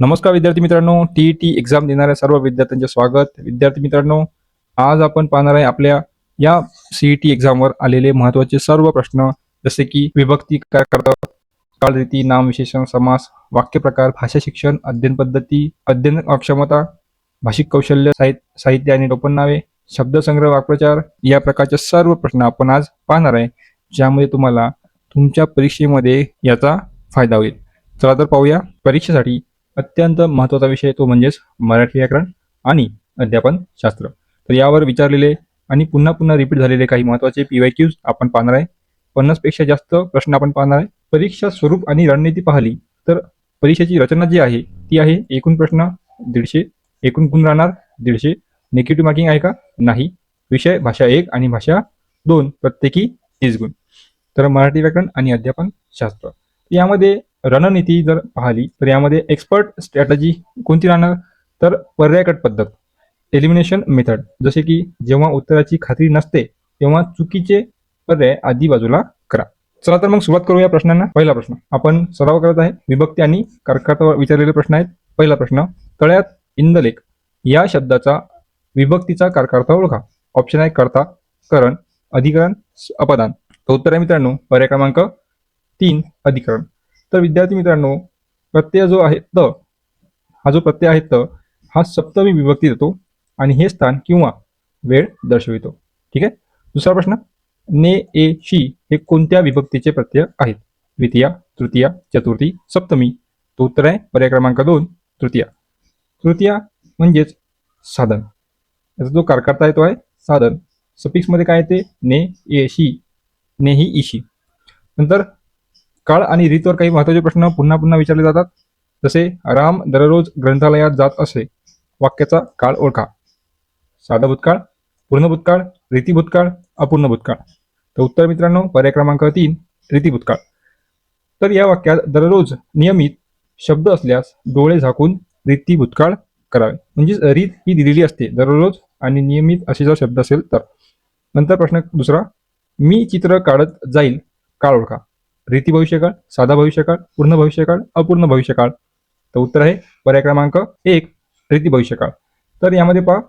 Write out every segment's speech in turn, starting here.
नमस्कार विद्यार्थी मित्रांनो टी टी एक्झाम देणाऱ्या सर्व विद्यार्थ्यांचे स्वागत. विद्यार्थी मित्रांनो आज आपण पाहणार आहे आपल्या या सीई टी एक्झामवर आलेले महत्त्वाचे सर्व प्रश्न जसे की विभक्ती काय करतात कालरीती नाम विशेषण समास वाक्यप्रकार भाषा शिक्षण अध्ययन पद्धती अध्ययन अक्षमता भाषिक कौशल्य साहित्य साहित्य आणि टोपणनावे शब्दसंग्रह वाक्प्रचार या प्रकारचे सर्व प्रश्न आपण आज पाहणार आहे ज्यामध्ये तुम्हाला तुमच्या परीक्षेमध्ये याचा फायदा होईल. चला तर पाहूया परीक्षेसाठी अत्यंत महत्त्वाचा विषय तो म्हणजेच मराठी व्याकरण आणि अध्यापन शास्त्र. तर यावर विचारलेले आणि पुन्हा पुन्हा रिपीट झालेले काही महत्त्वाचे पी वाय क्यूज आपण पाहणार आहे. पन्नासपेक्षा जास्त प्रश्न आपण पाहणार आहे. परीक्षा स्वरूप आणि रणनीती पाहिली तर परीक्षेची रचना जी आहे ती आहे एकूण प्रश्न दीडशे. एकूण गुण राहणार दीडशे. निगेटिव्ह मार्किंग आहे का? नाही. विषय भाषा एक आणि भाषा दोन प्रत्येकी तीस गुण. तर मराठी व्याकरण आणि अध्यापन शास्त्र. यामध्ये रणनीती जर पाहिली तर यामध्ये एक्सपर्ट स्ट्रॅटजी कोणती राहणार? तर पर्यायकट पद्धत एलिमिनेशन मेथड जसे की जेव्हा उत्तराची खात्री नसते तेव्हा चुकीचे पर्याय आधी बाजूला करा. चला तर मग सुरुवात करूया प्रश्नांना. पहिला प्रश्न. आपण सराव करत आहे. विभक्ती आणि कर्कटावर विचारलेले प्रश्न आहेत. पहिला प्रश्न. तळ्यात इंदलेख. या शब्दाचा विभक्तीचा कारकर्ता ओळखा. ऑप्शन आहे कर्ता करण अधिकरण अपदान. तर उत्तर आहे मित्रांनो पर्याय क्रमांक तीन अधिकरण. तर विद्यार्थी मित्रांनो प्रत्यय जो आहे त हा जो प्रत्यय आहे त हा सप्तमी विभक्ती देतो आणि हे स्थान किंवा वेळ दर्शवितो. ठीक आहे? दुसरा प्रश्न ने ए शी हे कोणत्या विभक्तीचे प्रत्यय आहेत? द्वितीया तृतीया चतुर्थी सप्तमी तो उत्तर आहे पर्याय क्रमांक दोन तृतीया. तृतीया म्हणजेच साधन. याचा जो कारकर्ता आहे तो आहे साधन. सपिक्समध्ये काय येते? ने ए शी. ने ही इशी नंतर काळ आणि रीतवर काही महत्त्वाचे प्रश्न पुन्हा पुन्हा विचारले जातात. जसे राम दररोज ग्रंथालयात जात असे. वाक्याचा काळ ओळखा. साधा भूतकाळ पूर्ण भूतकाळ रीती भूतकाळ अपूर्ण भूतकाळ. तर उत्तर मित्रांनो पर्याय क्रमांक तीन रीती भूतकाळ. तर या वाक्यात दररोज नियमित शब्द असल्यास डोळे झाकून रीती भूतकाळ करावे. म्हणजेच रीत ही दिलेली असते दररोज आणि नियमित असे जर शब्द असेल तर. नंतर प्रश्न दुसरा मी चित्र काढत जाईल काळ ओळखा. रीती भविष्यकाळ साधा भविष्यकाळ पूर्ण भविष्यकाळ अपूर्ण भविष्यकाळ. तर उत्तर आहे पर्याय क्रमांक एक रीती भविष्यकाळ. तर यामध्ये पहा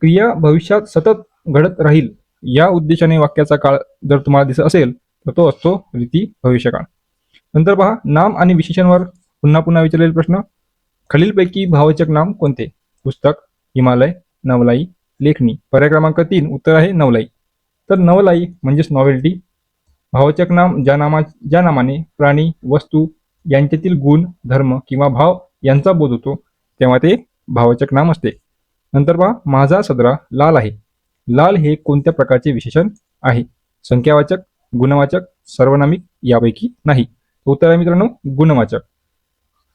क्रिया भविष्यात सतत घडत राहील या उद्देशाने वाक्याचा काळ जर तुम्हाला दिसत असेल तर तो असतो रीती भविष्यकाळ. नंतर पहा नाम आणि विशेषणवर पुन्हा पुन्हा विचारलेले प्रश्न. खालीलपैकी भावचक नाम कोणते? पुस्तक हिमालय नवलाई लेखणी पर्याय क्रमांक तीन उत्तर आहे नवलाई. तर नवलाई म्हणजेच नॉवेल्टी भावचक नाम ज्या नामा ज्या नामाने प्राणी वस्तू यांच्यातील गुण धर्म किंवा भाव यांचा बोध होतो तेव्हा ते भावचक नाम असते. नंतर पहा माझा सदरा लाल आहे. लाल हे कोणत्या प्रकारचे विशेषण आहे? संख्यावाचक गुणवाचक सर्वनामिक यापैकी नाही. उत्तर आहे मित्रांनो गुणवाचक.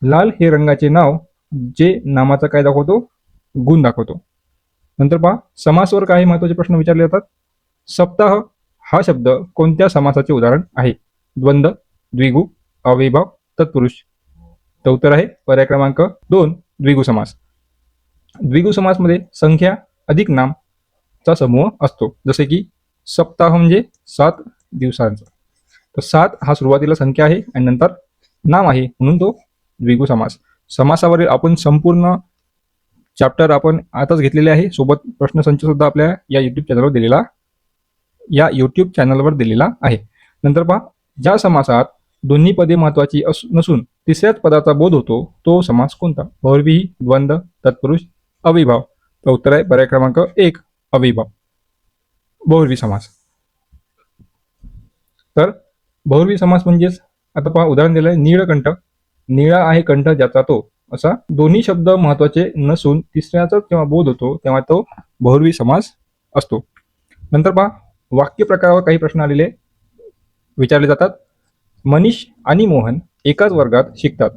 लाल हे रंगाचे नाव जे नामाचा काय दाखवतो गुण दाखवतो. नंतर पहा समासवर काही महत्त्वाचे प्रश्न विचारले जातात. सप्ताह हा शब्द कोणत्या समासाचे उदाहरण आहे? द्वंद्व द्विगु अविभाव तत्पुरुष. तर उत्तर आहे पर्याय क्रमांक दोन द्विगु समास. द्विगु समासमध्ये संख्या अधिक नाम चा समूह असतो. जसे की सप्ताह म्हणजे सात दिवसांचा. तर सात हा सुरुवातीला संख्या आहे आणि नंतर नाम आहे म्हणून तो द्विगु समास. समासावरील आपण संपूर्ण चॅप्टर आपण आताच घेतलेले आहे. सोबत प्रश्नसंच सुद्धा आपल्या या युट्यूब चॅनलवर दिलेला या यूट्यूब चॅनलवर दिलेला आहे. नंतर पहा ज्या समासात दोन्ही पदे महत्वाची अस नसून तिसऱ्याच पदाचा बोध होतो तो समास कोणता? भौरवी द्वंद्व तत्पुरुष अविभाव. तर उत्तर आहे पर्याय क्रमांक एक अविभाव. बहुर्वी समास. तर बहुर्वी समास म्हणजेच आता पहा उदाहरण दिलं आहे नीळकंठ निळा आहे कंठ ज्याचा तो असा दोन्ही शब्द महत्त्वाचे नसून तिसऱ्याचा जेव्हा बोध होतो तेव्हा तो बहुर्वी समास असतो. नंतर पहा वाक्य प्रकारावर काही प्रश्न आलेले विचारले जातात. मनीष आणि मोहन एकाच वर्गात शिकतात.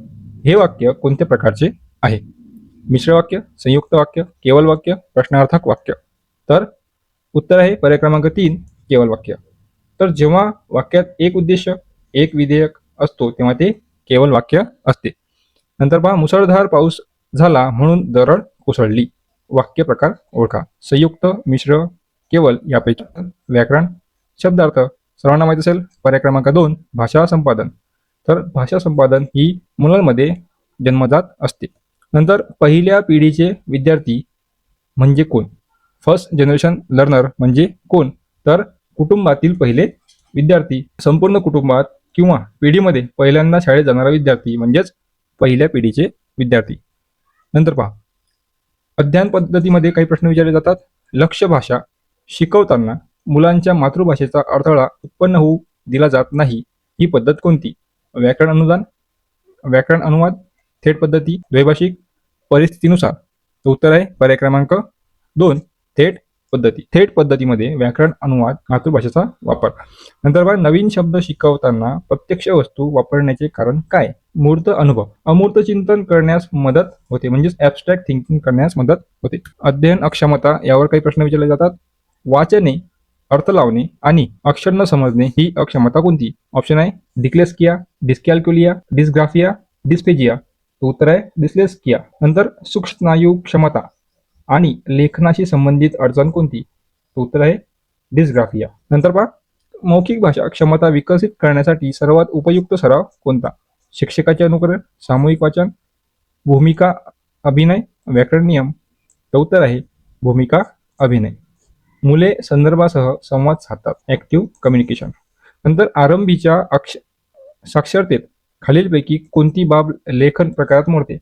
हे वाक्य कोणत्या प्रकारचे आहे? मिश्र वाक्य संयुक्त वाक्य केवल वाक्य प्रश्नार्थक वाक्य. तर उत्तर आहे पर्याय क्रमांक तीन केवल वाक्य. तर जेव्हा वाक्यात एक उद्देश एक विधेयक असतो तेव्हा ते केवळ वाक्य असते. नंतर पहा मुसळधार पाऊस झाला म्हणून दरड कोसळली. वाक्य प्रकार ओळखा. संयुक्त मिश्र केवळ यापैकी व्याकरण शब्दार्थ सर्वांना माहीत असेल पर्याय क्रमांक दोन भाषा संपादन. तर भाषा संपादन ही मुलांमध्ये जन्मजात असते. नंतर पहिल्या पिढीचे विद्यार्थी म्हणजे कोण? फर्स्ट जनरेशन लर्नर म्हणजे कोण? तर कुटुंबातील पहिले विद्यार्थी. संपूर्ण कुटुंबात किंवा पिढीमध्ये पहिल्यांदा शाळेत जाणारा विद्यार्थी म्हणजेच पहिल्या पिढीचे विद्यार्थी. नंतर पहा. अध्ययन पद्धतीमध्ये काही प्रश्न विचारले जातात. लक्ष्य भाषा शिकवताना मुलांच्या मातृभाषेचा अडथळा उत्पन्न होऊ दिला जात नाही. ही पद्धत कोणती? व्याकरण अनुदान? व्याकरण अनुवाद? थेट पद्धती? द्वैभाषिक परिस्थितीनुसार. उत्तर आहे पर्याय क्रमांक दोन. थेट पद्धती. थेट पद्धतीमध्ये व्याकरण अनुवाद मातृभाषेचा वापर. नंतर बघा नवीन शब्द शिकवताना प्रत्यक्ष वस्तू वापरण्याचे कारण काय? मूर्त अनुभव. अमूर्त चिंतन करण्यास मदत होते म्हणजेच ऍबस्ट्रॅक्ट थिंकिंग करण्यास मदत होते. अध्ययन अक्षमता यावर काही प्रश्न विचारले जातात. वाचने अर्थ लावणे आणि अक्षर न समजणे ही अक्षमता कोणती? ऑप्शन आहे डिक्लेस्किया डिस्कॅल्क्युलिया डिस्ग्राफिया डिस्पेजिया. उत्तर आहे डिस्लेस्किया. नंतर सूक्ष्मस्नायू क्षमता आणि लेखनाशी संबंधित अडचण कोणती? उत्तर आहे डिस्ग्राफिया. नंतर पहा मौखिक भाषा क्षमता विकसित करण्यासाठी सर्वात उपयुक्त सराव कोणता? शिक्षकाचे अनुकरण सामूहिक वाचन भूमिका अभिनय व्याकरण नियम. उत्तर आहे भूमिका अभिनय. मुले संदर्भासह संवाद साधतात. ऍक्टिव्ह कम्युनिकेशन नंतर आरंभीच्या अक्ष साक्षरतेत खालीलपैकी कोणती बाब लेखन प्रकारात मोडते?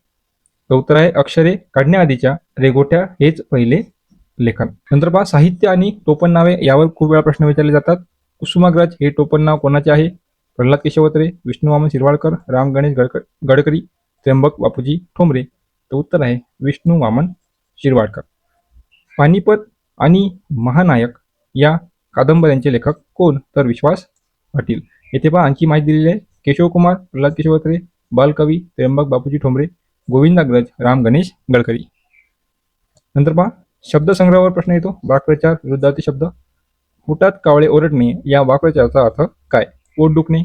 तर उत्तर आहे अक्षरे काढण्याआधीच्या रेगोट्या हेच पहिले लेखन. नंतर पहा साहित्य आणि टोपण नावे यावर खूप वेळा प्रश्न विचारले जातात. कुसुमाग्रज हे टोपण नाव कोणाचे आहे? प्रल्हाद केशवत्रे विष्णू वामन शिरवाडकर राम गणेश गडकर गडकरी त्र्यंबक बापूजी ठोंबरे. तर उत्तर आहे विष्णू वामन शिरवाडकर. पानिपत आणि महानायक या कादंबऱ्यांचे लेखक कोण? तर विश्वास पाटील. येथे पहा आणखी माहिती दिलेली आहे. केशवकुमार प्रल्हाद केशवत्रे बालकवी त्र्यंबक बापूजी ठोंबरे गोविंदाग्रज राम गणेश गडकरी. नंतर पहा शब्दसंग्रहावर प्रश्न येतो. वाक्प्रचार विरुद्धार्थी शब्द. पोटात कावळे ओरडणे या वाक्प्रचाराचा अर्थ काय? पोट दुखणे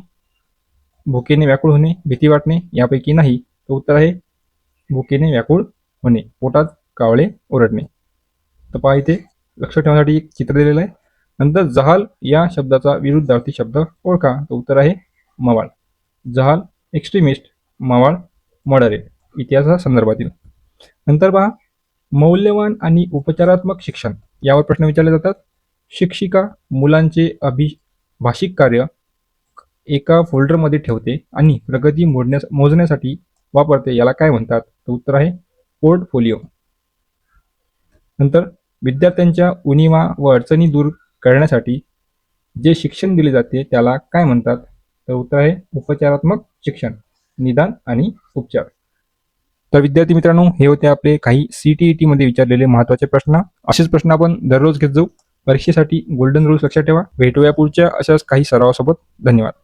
भुकेने व्याकुळ होणे भीती वाटणे यापैकी नाही तर उत्तर आहे भुकेने व्याकुळ होणे पोटात कावळे ओरडणे. तर पहा इथे लक्ष ठेवण्यासाठी एक चित्र दिलेलं आहे. नंतर जहाल या शब्दाचा विरुद्धार्थी शब्द ओळखा. तर उत्तर आहे मवाळ. जहाल एक्स्ट्रीमिस्ट मवाळ मॉडरेट इतिहासा संदर्भातील. नंतर पहा मौल्यवान आणि उपचारात्मक शिक्षण. यावर प्रश्न विचारले जातात. शिक्षिका मुलांचे अभि भाषिक कार्य एका फोल्डरमध्ये ठेवते आणि प्रगती मोडण्यास मोजण्यासाठी वापरते. याला काय म्हणतात? तर उत्तर आहे पोर्टफोलिओ. नंतर विद्यार्थ्यांच्या उणीवा व अडचणी दूर करण्यासाठी जे शिक्षण दिले जाते त्याला काय म्हणतात? तर उत्तर आहे उपचारात्मक शिक्षण निदान आणि उपचार. तर विद्यार्थी मित्रांनो हे होते आपले काही सीटीईटी मध्ये विचारलेले महत्त्वाचे प्रश्न. असेच प्रश्न आपण दररोज घेत जाऊ. परीक्षेसाठी गोल्डन रूल्स लक्षात ठेवा. भेटूया पुढच्या अशाच काही सरावासोबत. धन्यवाद.